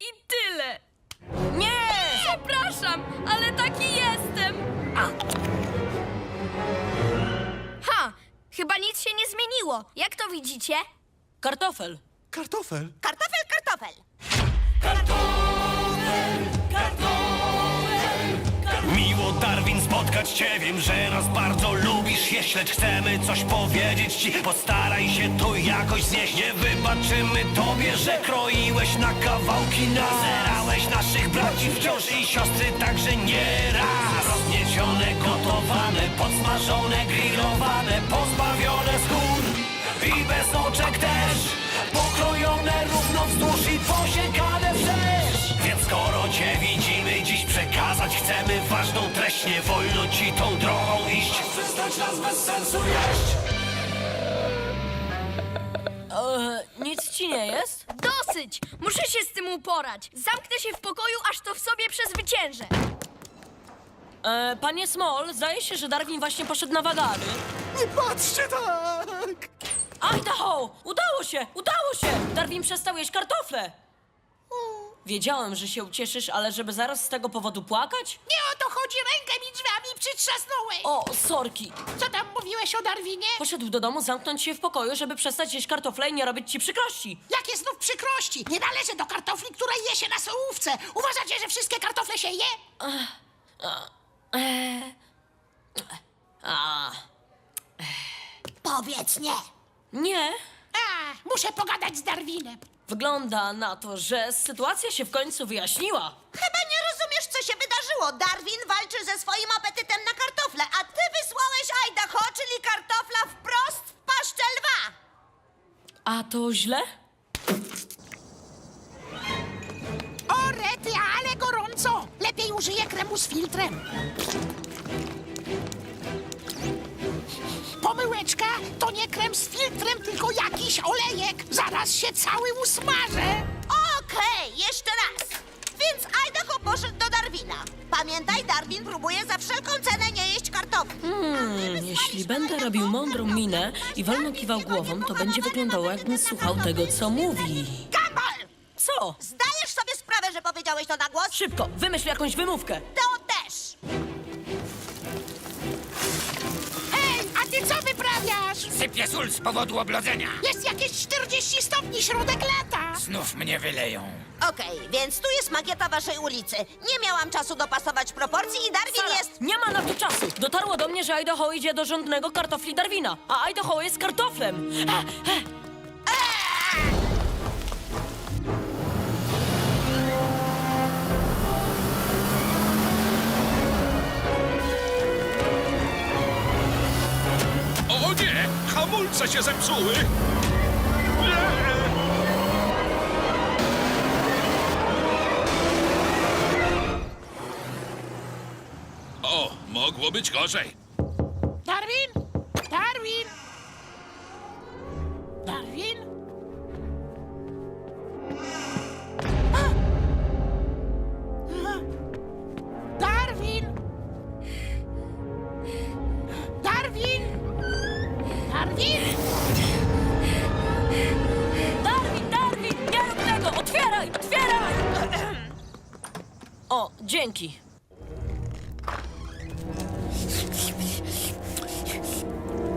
I tyle. Nie! Przepraszam, ale taki jestem. Ha! Chyba nic się nie zmieniło. Jak to widzicie? Kartofel. Kartofel. Kartofel, kartofel. Miło Darwin spotkać cię Wiem, że nas bardzo Jeśli chcemy coś powiedzieć ci Postaraj się to jakoś znieść. Nie wybaczymy tobie, że kroiłeś na kawałki nas. Zerałeś naszych braci wciąż i siostry także nie raz Rozniecione, gotowane, podsmażone, grillowane Pozbawione skór. I bez oczek też. Pokrojone równo wzdłuż i posiekane wszerz Więc skoro cię widzimy dziś przekazać chcemy ważną treść Nie wolno ci tą drogą Przestać nas bez sensu jeść E, nic ci nie jest? Dosyć! Muszę się z tym uporać. Zamknę się w pokoju, aż to w sobie przezwyciężę. E, panie Small, zdaje się, że Darwin właśnie poszedł na wagary. Nie patrzcie tak! Idaho! Udało się! Udało się! Darwin przestał jeść kartofle! Wiedziałem, że się ucieszysz, ale żeby zaraz z tego powodu płakać? Nie o to chodzi, rękę mi drzwiami przytrzasnąłeś. O, sorki! Co tam mówiłeś o Darwinie? Poszedł do domu zamknąć się w pokoju, żeby przestać jeść kartofle i nie robić ci przykrości. Jakie znów przykrości? Nie należy do kartofli, która je się na sołówce. Uważacie, że wszystkie kartofle się je? A, Powiedz nie. nie. A, muszę pogadać z Darwinem. Wygląda na to, że sytuacja się w końcu wyjaśniła. Chyba nie rozumiesz, co się wydarzyło. Darwin walczy ze to źle? O, rety, ale gorąco. Lepiej użyję kremu z filtrem. Pomyłeczka, to nie krem z filtrem, tylko jakiś olejek. Zaraz się cały usmażę. Okej, jeszcze raz. Więc Idaho poszedł do Darwina. Pamiętaj, Darwin próbuje za wszelką cenę kartofli. Hmm, jeśli będę robił mądrą minę i wolno kiwał głową, to będzie wyglądało, jakbym słuchał tego, co mówi. Gambol! Co? Zdajesz sobie sprawę, że powiedziałeś to na głos? Szybko, wymyśl jakąś wymówkę. To wyprawiasz? Sypię sól z powodu oblodzenia. Jest jakieś 40 stopni środek lata. Znów mnie wyleją. Okej, więc tu jest makieta waszej ulicy. Nie miałam czasu dopasować proporcji i Darwin Sara, jest... nie ma na to czasu. Dotarło do mnie, że Idaho idzie do rządnego kartofli Darwina, a Idaho jest kartoflem. E, e, Hamulce się zepsuły! O, mogło być gorzej. Darwin? Darwin? Darwin? Darwin? Darwin, Darwin, nie rób tego! Otwieraj, otwieraj! O, dzięki.